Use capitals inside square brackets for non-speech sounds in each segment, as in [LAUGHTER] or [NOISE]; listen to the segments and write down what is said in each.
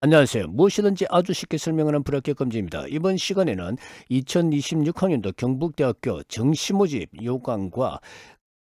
안녕하세요. 무엇이든지 아주 쉽게 설명하는 불합격 검지입니다. 이번 시간에는 2026학년도 경북대학교 정시 모집 요강과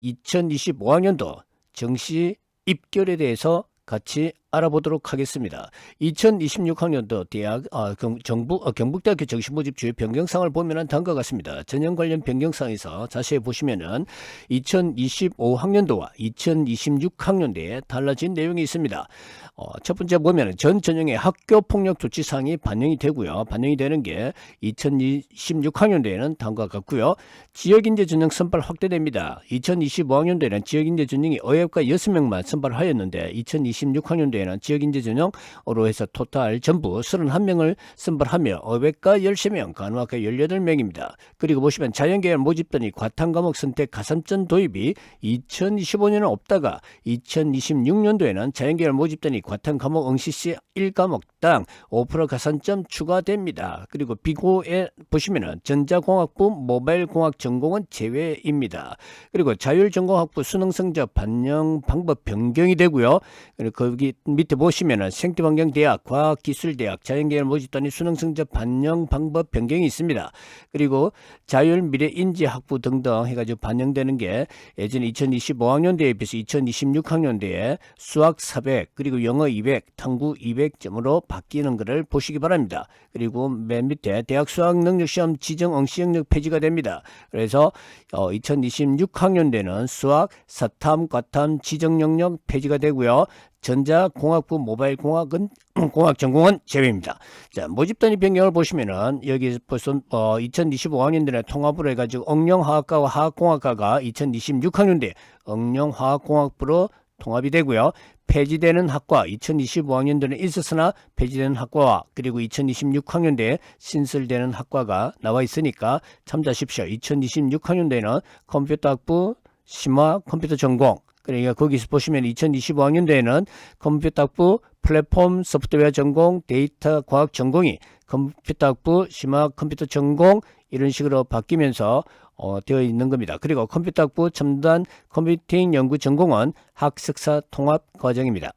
2025학년도 정시 입결에 대해서 같이 알아보도록 하겠습니다. 2026학년도 대학 아, 경, 정부 아, 경북대학교 정시 모집 주요 변경사항을 보면은 다음과 같습니다. 전형 관련 변경사항에서 자세히 보시면은 2025학년도와 2026학년도에 달라진 내용이 있습니다. 어, 첫 번째 보면은 전 전형의 학교 폭력 조치 사항이 반영이 되고요. 반영이 되는 게 2026학년도에는 다음과 같고요. 지역 인재 전형 선발 확대됩니다. 2025학년도에는 지역 인재 전형이 어협과 6명만 선발하였는데 2026학년도에 는 지역 인재 전형으로 해서 토탈 전부 31명을 선발하며 어획과 13명, 간호학과 18명입니다. 그리고 보시면 자연계열 모집단이 과탐 과목 선택 가산점 도입이 2025년은 없다가 2026년도에는 자연계열 모집단이 과탐 과목 응시시 1과목당 5% 가산점 추가됩니다. 그리고 비고에 보시면은 전자공학부 모바일공학 전공은 제외입니다. 그리고 자율전공학부 수능 성적 반영 방법 변경이 되고요. 그리고 거기 밑에 보시면은 생태환경대학, 과학기술대학, 자연계열 모집단이 수능 성적 반영 방법 변경이 있습니다. 그리고 자율 미래 인지 학부 등등 해가지고 반영되는 게 예전 2025학년도에 비해서 2026학년도에 수학 400 그리고 영어 200, 탐구 200점으로 바뀌는 것을 보시기 바랍니다. 그리고 맨 밑에 대학 수학 능력 시험 지정 응시 영역 폐지가 됩니다. 그래서 어, 2026학년도에는 수학, 사탐, 과탐 지정 영역 폐지가 되고요. 전자공학부 모바일공학은 [CLEARS THROAT] 공학 전공은 제외입니다. 자 모집 단위 변경을 보시면은 여기 벌써 어, 2025학년도에 통합으로 해가지고 응용화학과와 화학공학과가 2026학년도에 응용화학공학부로 통합이 되고요. 폐지되는 학과 2025학년도는 있었으나 폐지되는 학과와 그리고 2026학년도에 신설되는 학과가 나와 있으니까 참조하십시오. 2026학년도에는 컴퓨터학부 심화 컴퓨터 전공 그러니까 거기서 보시면 2025학년도에는 컴퓨터학부 플랫폼 소프트웨어 전공 데이터 과학 전공이 컴퓨터학부 심화 컴퓨터 전공 이런 식으로 바뀌면서 어, 되어 있는 겁니다. 그리고 컴퓨터학부 첨단 컴퓨팅 연구 전공은 학석사 통합 과정입니다.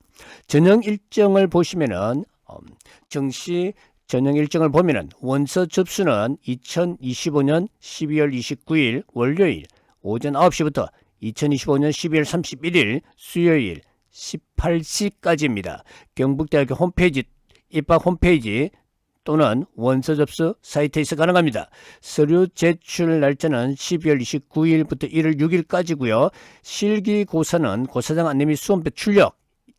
전형 일정을 보시면은 음, 정시 전형 일정을 보면은 원서 접수는 2025년 12월 29일 월요일 오전 9시부터 2025년 12월 31일 수요일 18시까지입니다. 경북대학교 홈페이지 입학 홈페이지 또는 원서 접수 사이트에서 가능합니다. 서류 제출 날짜는 12월 29일부터 1월 6일까지고요. 실기 고사는 고사장 안내 및 수험표 출력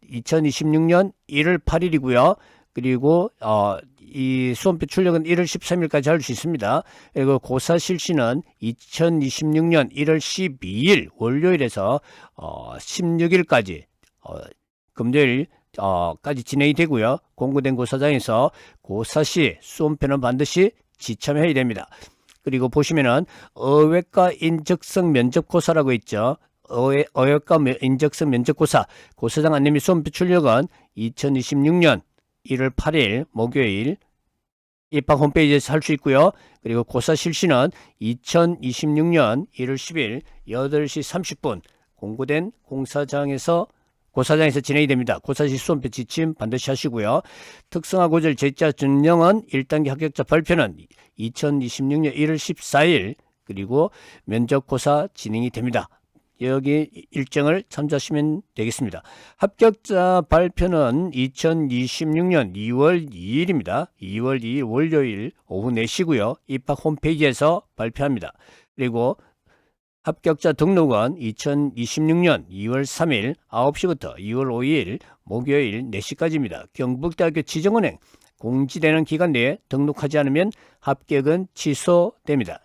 2026년 1월 8일이고요. 그리고 어, 이 수험표 출력은 1월 13일까지 할 수 있습니다. 그리고 고사 실시는 2026년 1월 12일 월요일에서 어, 16일까지 어, 금요일 어, 까지 진행이 되고요. 공고된 고사장에서 고사 시 수험표는 반드시 지참해야 됩니다. 그리고 보시면은 어획과 인적성 면접고사라고 있죠. 어회, 어획과 면- 인적성 면접고사 고사장 안내 및 수험표 출력은 2026년 1월 8일 목요일 입학 홈페이지에서 할 수 있고요. 그리고 고사 실시는 2026년 1월 10일 8시 30분 공고된 공사장에서 고사장에서 진행이 됩니다. 고사시 수험표 지침 반드시 하시고요. 특성화 고절 제자 전형은 1단계 합격자 발표는 2026년 1월 14일 그리고 면접 고사 진행이 됩니다. 여기 일정을 참조하시면 되겠습니다. 합격자 발표는 2026년 2월 2일입니다. 2월 2일 월요일 오후 4시고요. 입학 홈페이지에서 발표합니다. 그리고 합격자 등록은 2026년 2월 3일 9시부터 2월 5일 목요일 4시까지입니다. 경북대학교 지정은행 공지되는 기간 내에 등록하지 않으면 합격은 취소됩니다.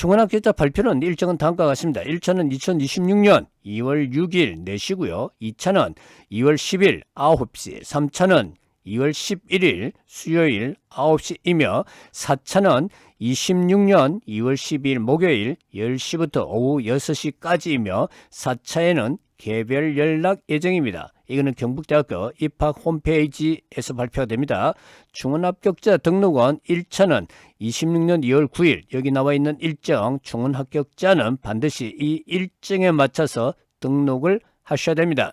중원합격자 발표는 일정은 다음과 같습니다. 1차는 2026년 2월 6일 4시고요. 2차는 2월 10일 9시, 3차는 2월 11일 수요일 9시이며 4차는 26년 2월 12일 목요일 10시부터 오후 6시까지이며 4차에는 개별 연락 예정입니다. 이거는 경북대학교 입학 홈페이지에서 발표가 됩니다. 중원 합격자 등록원 1차는 26년 2월 9일 여기 나와 있는 일정 중원 합격자는 반드시 이 일정에 맞춰서 등록을 하셔야 됩니다.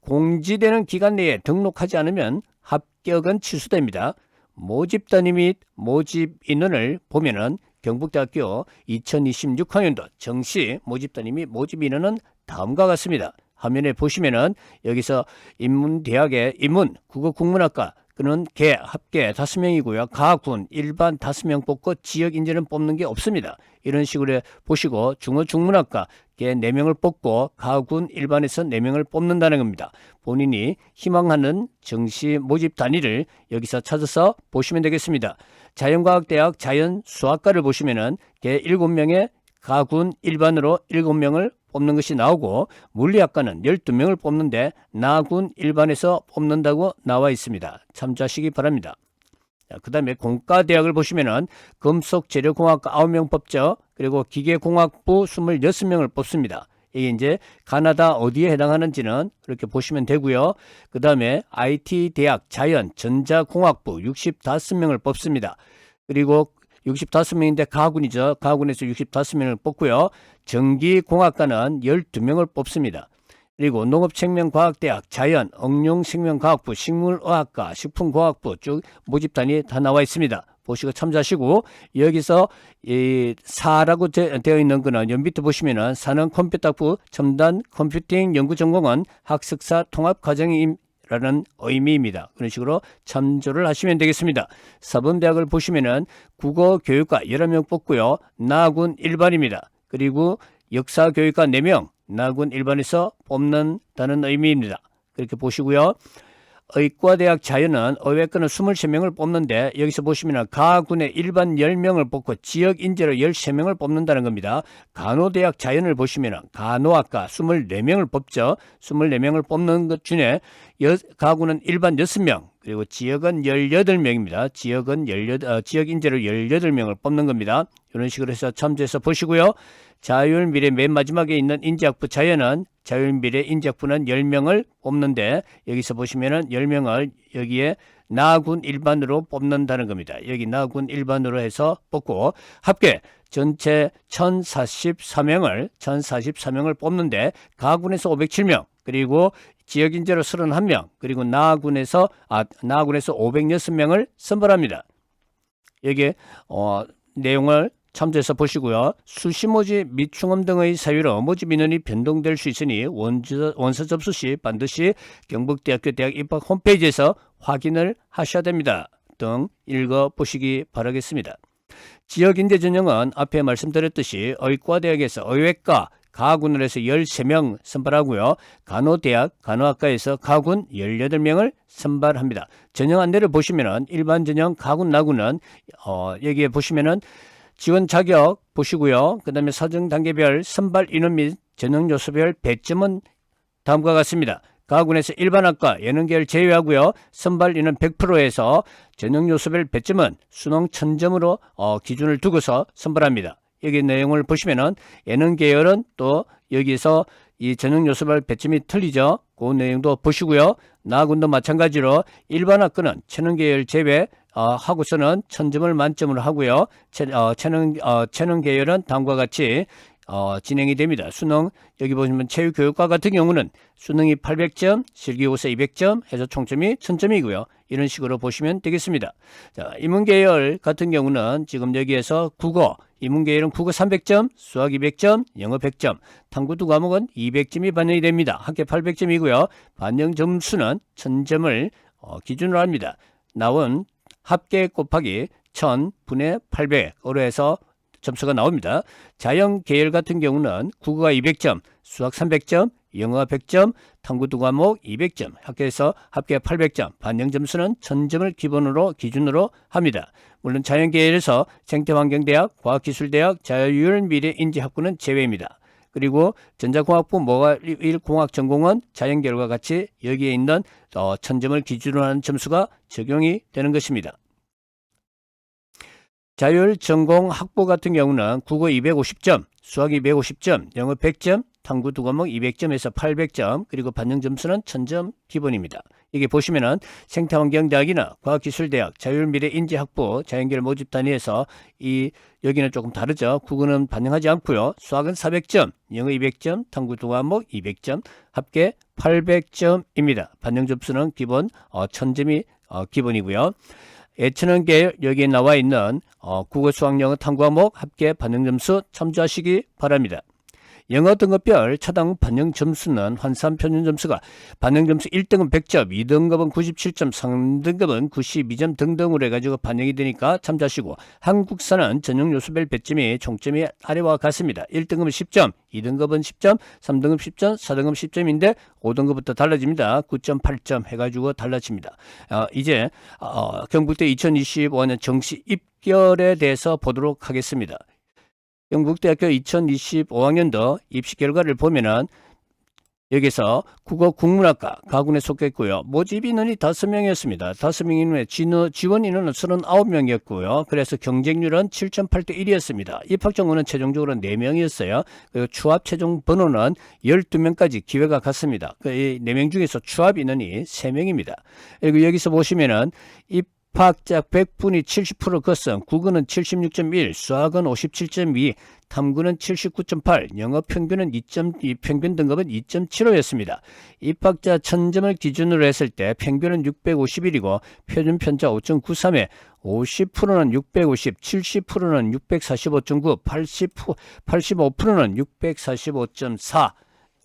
공지되는 기간 내에 등록하지 않으면 합격은 취소됩니다. 모집 단위 및 모집 인원을 보면은 경북대학교 2026학년도 정시 모집 단위 및 모집 인원은 다음과 같습니다. 화면에 보시면은 여기서 인문대학의 인문 국어 국문학과 그는 개 합계 다섯 명이고요. 가 군 일반 다섯 명 뽑고 지역 인재는 뽑는 게 없습니다. 이런 식으로 보시고 중어 중문학과 개 네 명을 뽑고 가 군 일반에서 네 명을 뽑는다는 겁니다. 본인이 희망하는 정시 모집 단위를 여기서 찾아서 보시면 되겠습니다. 자연과학대학 자연수학과를 보시면은 개 일곱 명의 가군 일반으로 일곱 명을 뽑는 것이 나오고 물리학과는 12명을 뽑는데 나군 일반에서 뽑는다고 나와 있습니다. 참조하시기 바랍니다. 그 다음에 공과대학을 보시면은 금속재료공학과 9명 뽑죠. 그리고 기계공학부 26명을 뽑습니다. 이게 이제 가나다 어디에 해당하는지는 그렇게 보시면 되고요. 그 다음에 IT대학 자연 전자공학부 65명을 뽑습니다. 그리고 65명인데 가군이죠. 가군에서 65명을 뽑고요. 전기공학과는 12명을 뽑습니다. 그리고 농업생명과학대학 자연, 응용생명과학부, 식물의학과, 식품공학부 쭉 모집단이 다 나와 있습니다. 보시고 참조하시고 여기서 이 사라고 되, 어 있는 거는 연 밑에 보시면은 사는 컴퓨터부 첨단 컴퓨팅 연구 전공은 학습사 통합 과정임 라는 의미입니다. 그런 식으로 참조를 하시면 되겠습니다. 사범대학을 보시면은 국어 교육과 11명 뽑고요. 나군 일반입니다. 그리고 역사교육과 4명, 나군 일반에서 뽑는다는 의미입니다. 그렇게 보시고요. 의과대학 자연은 의외과는 23명을 뽑는데 여기서 보시면 가군에 일반 10명을 뽑고 지역 인재로 13명을 뽑는다는 겁니다. 간호대학 자연을 보시면 간호학과 24명을 뽑죠. 24명을 뽑는 것 중에 여, 가군은 일반 6명 그리고 지역은 18명입니다. 지역은 18, 어, 지역 인재로 18명을 뽑는 겁니다. 이런 식으로 해서 참조해서 보시고요. 자율미래 맨 마지막에 있는 인재학부 자연은 자율미래 인재학부는 10명을 뽑는데 여기서 보시면은 10명을 여기에 나군 일반으로 뽑는다는 겁니다. 여기 나군 일반으로 해서 뽑고 합계 전체 1044명을 1044명을 뽑는데 가군에서 507명 그리고 지역 인재로 31명 그리고 나군에서 아 나군에서 506명을 선발합니다. 여기에 어 내용을 참조해서 보시고요. 수시 모집 및 충원 등의 사유로 모집 인원이 변동될 수 있으니 원저, 원서 접수 시 반드시 경북대학교 대학 입학 홈페이지에서 확인을 하셔야 됩니다. 등 읽어 보시기 바라겠습니다. 지역인재 전형은 앞에 말씀드렸듯이 의과대학에서 의외과 가군을 해서 13명 선발하고요. 간호대학 간호학과에서 가군 18명을 선발합니다. 전형 안내를 보시면은 일반 전형 가군 나군은 어 여기에 보시면은 지원 자격 보시고요. 그 다음에 사정 단계별 선발 인원 및 전형 요소별 배점은 다음과 같습니다. 가군에서 일반학과 예능계열 제외하고요. 선발 인원 100%에서 전형 요소별 배점은 수능 1000점으로 어, 기준을 두고서 선발합니다. 여기 내용을 보시면은 예능 계열은 또 여기서 이 전형 요소별 배점이 틀리죠. 그 내용도 보시고요. 나군도 마찬가지로 일반 학과는 체능 계열 제외 어, 하고서는 천점을 만점으로 하고요. 체, 어, 체능, 어, 체능 계열은 다음과 같이 어, 진행이 됩니다. 수능 여기 보시면 체육교육과 같은 경우는 수능이 800점, 실기고사 200점 해서 총점이 1000점이고요. 이런 식으로 보시면 되겠습니다. 자, 인문계열 같은 경우는 지금 여기에서 국어, 인문계열은 국어 300점, 수학 200점, 영어 100점, 탐구 두 과목은 200점이 반영이 됩니다. 합계 800점이고요. 반영 점수는 1000점을 어, 기준으로 합니다. 나온 합계 곱하기 1000분의 800으로 해서 점수가 나옵니다. 자연 계열 같은 경우는 국어가 200점, 수학 300점, 영어가 100점, 탐구 두 과목 200점, 학교에서 합계 800점, 반영 점수는 1000점을 기본으로 기준으로 합니다. 물론 자연 계열에서 생태환경대학, 과학기술대학, 자율 미래 인지학부는 제외입니다. 그리고 전자공학부 모가일공학 전공은 자연계열과 같이 여기에 있는 어, 천점을 기준으로 하는 점수가 적용이 되는 것입니다. 자율 전공 학부 같은 경우는 국어 250점, 수학 250점, 영어 100점, 탐구 두 과목 200점에서 800점, 그리고 반영 점수는 1000점 기본입니다. 이게 보시면은 생태환경대학이나 과학기술대학, 자율미래인재학부, 자연계열 모집 단위에서 이 여기는 조금 다르죠. 국어는 반영하지 않고요. 수학은 400점, 영어 200점, 탐구 두 과목 200점, 합계 800점입니다. 반영 점수는 기본 어, 1000점이 어, 기본이고요. 예천원계 여기에 나와 있는 어, 국어 수학 영어 탐구 과목 합계 반영 점수 참조하시기 바랍니다. 영어 등급별 차당 반영 점수는 환산 표준 점수가 반영 점수 1등은 100점, 2등급은 97점, 3등급은 92점 등등으로 해가지고 반영이 되니까 참조하시고 한국사는 전형 요소별 배점이 총점이 아래와 같습니다. 1등급은 10점, 2등급은 10점, 3등급 10점, 4등급 10점인데 5등급부터 달라집니다. 9.8점 해가지고 달라집니다. 어, 이제 어, 경북대 2025년 정시 입 결에 대해서 보도록 하겠습니다. 영국대학교 2025학년도 입시 결과를 보면은 여기서 국어 국문학과 가군에 속했고요. 모집 인원이 5명이었습니다. 5명 인원에 지원 인원은 39명이었고요. 그래서 경쟁률은 7.8대 1이었습니다. 입학 정원은 최종적으로 4명이었어요. 그리고 추합 최종 번호는 12명까지 기회가 갔습니다. 그이 4명 중에서 추합 인원이 3명입니다. 그리고 여기서 보시면은 입 입학자 100분이 70% 것은 국어는 76.1, 수학은 57.2, 탐구는 79.8, 영어 평균은 2.2, 평균 등급은 2.75였습니다. 입학자 1000점을 기준으로 했을 때 평균은 651이고 표준 편차 5.93에 50%는 650, 70%는 645.9, 80, 85%는 645.4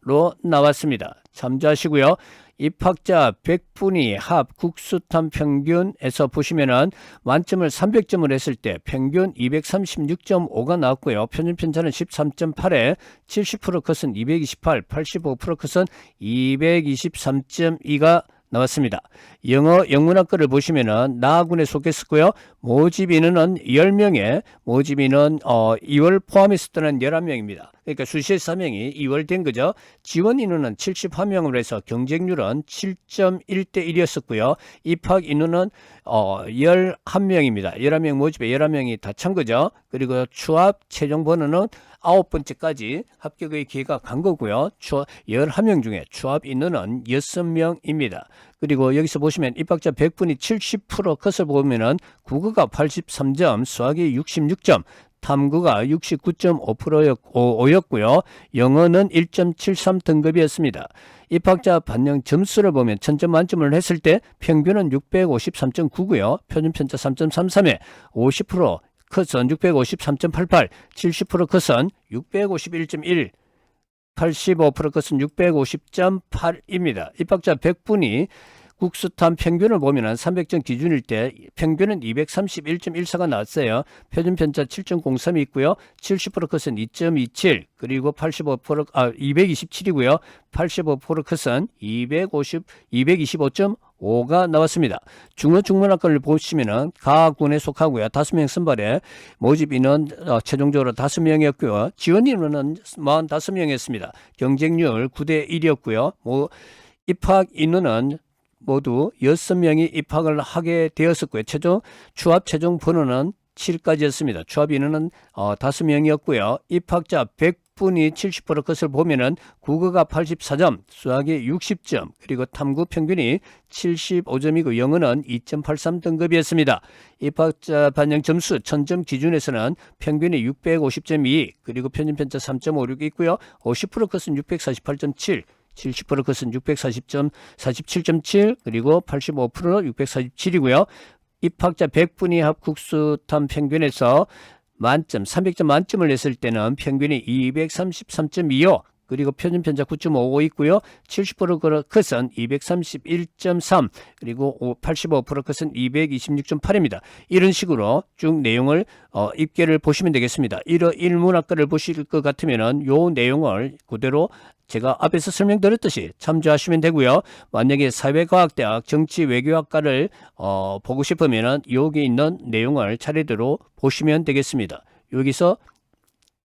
로 나왔습니다. 참조하시고요. 입학자 100분이 합 국수탐 평균에서 보시면은 만점을 300점을 했을 때 평균 236.5가 나왔고요. 표준 편차는 13.8에 70% 컷은 228, 85% 컷은 223.2가 나왔습니다. 영어 영문학과를 보시면은 나군에 속했었고요. 모집 인원은 10명에 모집 인원 어 2월 포함했을 때는 11명입니다. 그러니까 수시에 4명이 2월 된 거죠. 지원 인원은 71명으로 해서 경쟁률은 7.1대 1이었었고요. 입학 인원은 어 11명입니다. 11명 모집에 11명이 다 찬 거죠. 그리고 추합 최종 번호는 아홉 번째까지 합격의 기회가 간 거고요. 추 11명 중에 추합 인원은 6명입니다. 그리고 여기서 보시면 입학자 100분이 70% 컷을 보면은 국어가 83점, 수학이 66점, 탐구가 69.5%였고요. 영어는 1.73 등급이었습니다. 입학자 반영 점수를 보면 1000점 만점을 했을 때 평균은 653.9고요. 표준 편차 3.33에 50% 컷은 653.88, 70% 컷은 651.1, 85% 컷은 650.8입니다. 입학자 100분이 국수탐 평균을 보면 은 300점 기준일 때 평균은 231.14가 나왔어요. 표준 편차 7.03이 있고요. 70% 컷은 2.27 그리고 85% 아, 227이고요. 85% 컷은 250 225.5가 나왔습니다. 중어 중문학과를 보시면은 가군에 속하고요. 5명 선발에 모집 인원 어, 최종적으로 5명이었고요. 지원 인원은 45명이었습니다. 경쟁률 9대 1이었고요. 뭐 입학 인원은 모두 6명이 입학을 하게 되었었고요. 최종 추합 최종 번호는 7까지였습니다. 추합 인원은 어, 5명이었고요. 입학자 100분이 70% 것을 보면은 국어가 84점, 수학이 60점, 그리고 탐구 평균이 75점이고 영어는 2.83 등급이었습니다. 입학자 반영 점수 1000점 기준에서는 평균이 650.2, 그리고 평균 편차 3.56이 있고요. 50% 것은 648.7, 70% 것은 640점 47.7 그리고 85% 647이고요. 입학자 100분이 합국수탐 평균에서 만점 300점 만점을 냈을 때는 평균이 233.25 그리고 표준 편차 9.55 있고요. 70% 컷은 231.3 그리고 85% 컷은 226.8입니다. 이런 식으로 쭉 내용을 어, 입계를 보시면 되겠습니다. 이러 일문학과를 보실 것 같으면은 요 내용을 그대로 제가 앞에서 설명드렸듯이 참조하시면 되고요. 만약에 사회과학대학 정치외교학과를 어, 보고 싶으면은 여기 있는 내용을 차례대로 보시면 되겠습니다. 여기서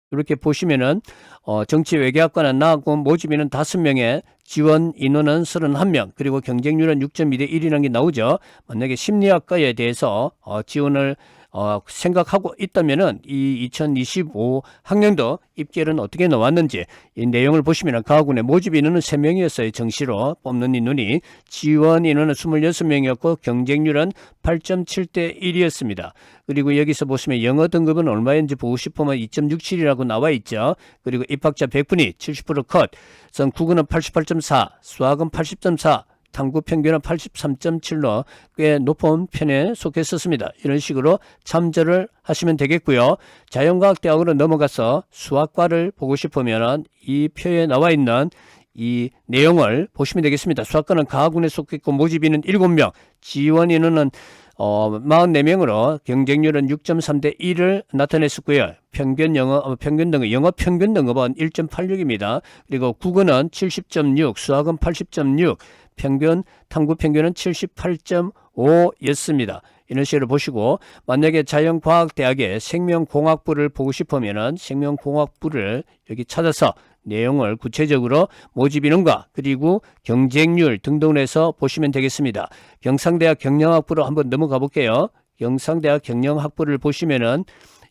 이렇게 보시면은 어, 정치외교학과는 나하고 모집인은 다섯 명에 지원 인원은 31명 그리고 경쟁률은 6.2대 1이라는 게 나오죠. 만약에 심리학과에 대해서 어, 지원을 어, 생각하고 있다면은 이 2025 학년도 입결은 어떻게 나왔는지 이 내용을 보시면 가학군의 모집 인원은 3명이었어요. 정시로 뽑는 인원이 지원 인원은 26명이었고 경쟁률은 8.7대 1이었습니다. 그리고 여기서 보시면 영어 등급은 얼마인지 보고 싶으면 2.67이라고 나와 있죠. 그리고 입학자 100분이 70% 컷, 선 국어는 88.4, 수학은 80.4, 당구 평균은 83.7로 꽤 높은 편에 속했었습니다. 이런 식으로 참조를 하시면 되겠고요. 자연과학대학으로 넘어가서 수학과를 보고 싶으면 이 표에 나와 있는 이 내용을 보시면 되겠습니다. 수학과는 가학군에 속했고 모집인은 7명, 지원 인원은 어, 44명으로 경쟁률은 6.3대 1을 나타냈었고요. 평균 영어, 어, 평균 등급, 영어 평균 등급은 1.86입니다. 그리고 국어는 70.6, 수학은 80.6, 평균, 탐구 평균은 78.5였습니다. 이런 식으로 보시고, 만약에 자연과학대학의 생명공학부를 보고 싶으면은 생명공학부를 여기 찾아서 내용을 구체적으로 모집 인원과 그리고 경쟁률 등등을 해서 보시면 되겠습니다. 경상대학 경영학부로 한번 넘어가 볼게요. 경상대학 경영학부를 보시면은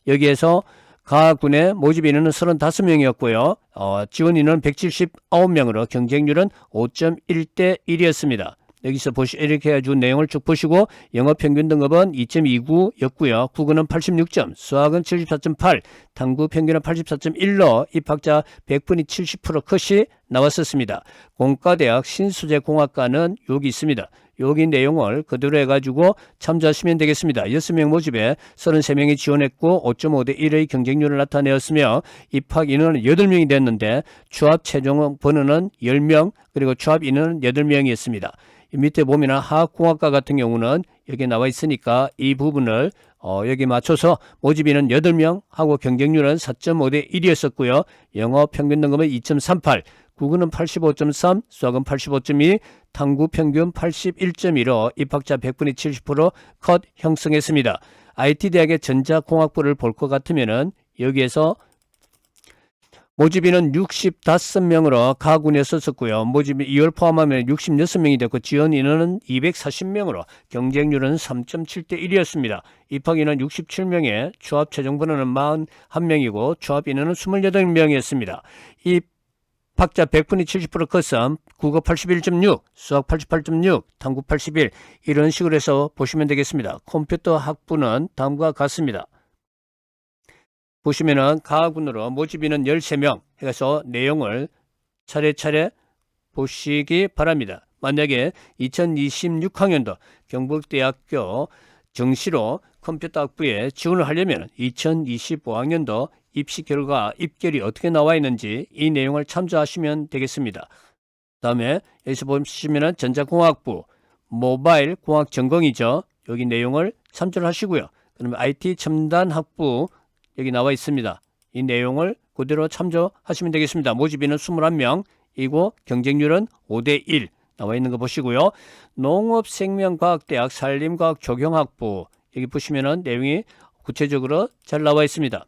여기에서 가군의 모집 인원은 35명이었고요. 어, 지원 인원은 179명으로 경쟁률은 5.1대 1이었습니다. 여기서 보시 이렇게 해가지고 내용을 쭉 보시고 영어 평균 등급은 2.29였고요. 국어는 86점, 수학은 74.8, 탐구 평균은 84.1로 입학자 100분이 70% 컷이 나왔었습니다. 공과대학 신수재공학과는 여기 있습니다. 여기 내용을 그대로 해가지고 참조하시면 되겠습니다. 6명 모집에 33명이 지원했고 5.5대 1의 경쟁률을 나타내었으며 입학 인원은 8명이 됐는데 추합 최종 번호는 10명 그리고 추합 인원은 8명이었습니다. 이 밑에 보면 화학공학과 같은 경우는 여기 나와 있으니까 이 부분을 어, 여기 맞춰서 모집인은 8명 하고 경쟁률은 4.5대 1이었었고요. 영어 평균 등급은 2.38, 국어는 85.3, 수학은 85.2, 탐구 평균 81.1로 입학자 100분의 70%컷 형성했습니다. IT 대학의 전자공학부를 볼 것 같으면은 여기에서 모집인은 65명으로 가군에 썼었고요. 모집이 2월 포함하면 66명이 됐고 지원 인원은 240명으로 경쟁률은 3.7대 1이었습니다. 입학 인원 67명에 추합 최종 번호는 41명이고 추합 인원은 28명이었습니다. 이 박자 100분이 70% 컷은 국어 81.6, 수학 88.6, 탐구 81 이런 식으로 해서 보시면 되겠습니다. 컴퓨터 학부는 다음과 같습니다. 보시면은 가군으로 모집인은 13명 해서 내용을 차례차례 보시기 바랍니다. 만약에 2026학년도 경북대학교 정시로 컴퓨터 학부에 지원을 하려면 2025학년도 입시 결과 입결이 어떻게 나와 있는지 이 내용을 참조하시면 되겠습니다. 다음에 여기서 보시면은 전자공학부 모바일 공학 전공이죠. 여기 내용을 참조를 하시고요. 그러면 IT 첨단 학부 여기 나와 있습니다. 이 내용을 그대로 참조하시면 되겠습니다. 모집인은 21명 이고 경쟁률은 5대 1 나와 있는 거 보시고요. 농업생명과학대학 산림과학 조경학부 여기 보시면은 내용이 구체적으로 잘 나와 있습니다.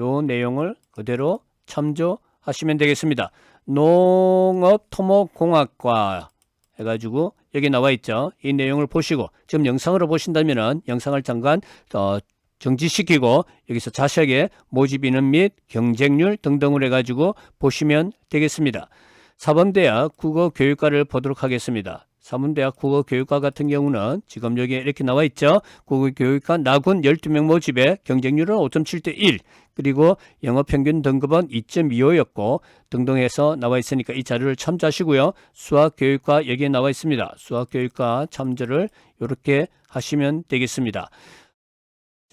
요 내용을 그대로 참조하시면 되겠습니다. 농업토목공학과 해가지고 여기 나와 있죠. 이 내용을 보시고 지금 영상으로 보신다면은 영상을 잠깐 어, 정지시키고 여기서 자세하게 모집 인원 및 경쟁률 등등을 해가지고 보시면 되겠습니다. 사범대학 국어교육과를 보도록 하겠습니다. 사문대학 국어교육과 같은 경우는 지금 여기 이렇게 나와 있죠. 국어교육과 나군 12명 모집에 경쟁률은 5.7대 1 그리고 영어평균 등급은 2.25였고 등등해서 나와 있으니까 이 자료를 참조하시고요. 수학교육과 여기에 나와 있습니다. 수학교육과 참조를 이렇게 하시면 되겠습니다.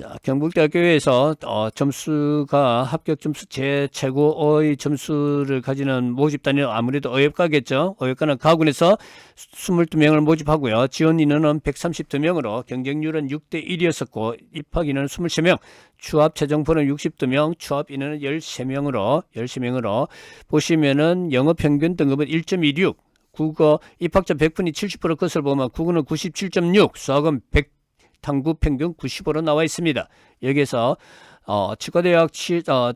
자, 경북대학교에서 어, 점수가 합격 점수 제 최고의 점수를 가지는 모집 단위는 아무래도 어협과겠죠. 어협과는 가군에서 22명을 모집하고요. 지원 인원은 132명으로 경쟁률은 6대 1이었었고 입학 인원은 23명, 추합 최종 번호 62명, 추합 인원은 13명으로 13명으로 보시면은 영어 평균 등급은 1.26 국어 입학자 100분이 70% 것을 보면 국어는 97.6, 수학은 100 탐구 평균 95로 나와 있습니다. 여기서 어, 치과대학 치, 어,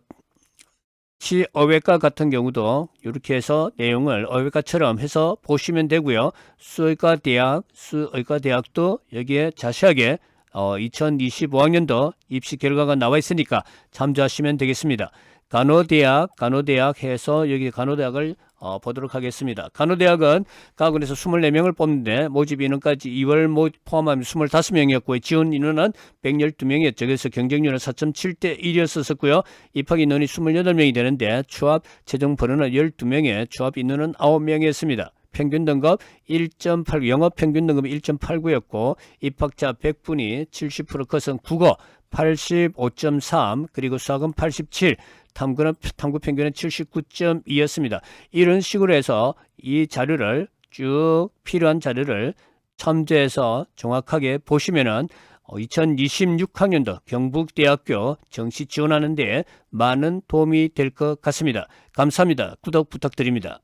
치어외과 같은 경우도 이렇게 해서 내용을 어외과처럼 해서 보시면 되고요. 수의과 대학, 수의과 대학도 여기에 자세하게 어, 2025학년도 입시 결과가 나와 있으니까 참조하시면 되겠습니다. 간호대학, 간호대학 해서 여기 간호대학을 어, 보도록 하겠습니다. 간호대학은 가군에서 24명을 뽑는데 모집 인원까지 2월 모 포함하면 25명이었고요. 지원 인원은 112명이었죠. 그래서 경쟁률은 4.7대 1이었었고요. 입학 인원이 28명이 되는데 추합 최종 번호는 12명에 추합 인원은 9명이었습니다. 평균 등급 1.8 영어 평균 등급이 1.89였고 입학자 100분이 70% 컷은 국어 85.3 그리고 수학은 87 탐구는 탐구 평균은 79.2였습니다. 이런 식으로 해서 이 자료를 쭉 필요한 자료를 첨부해서 정확하게 보시면은 2026학년도 경북대학교 정시 지원하는 데 많은 도움이 될 것 같습니다. 감사합니다. 구독 부탁드립니다.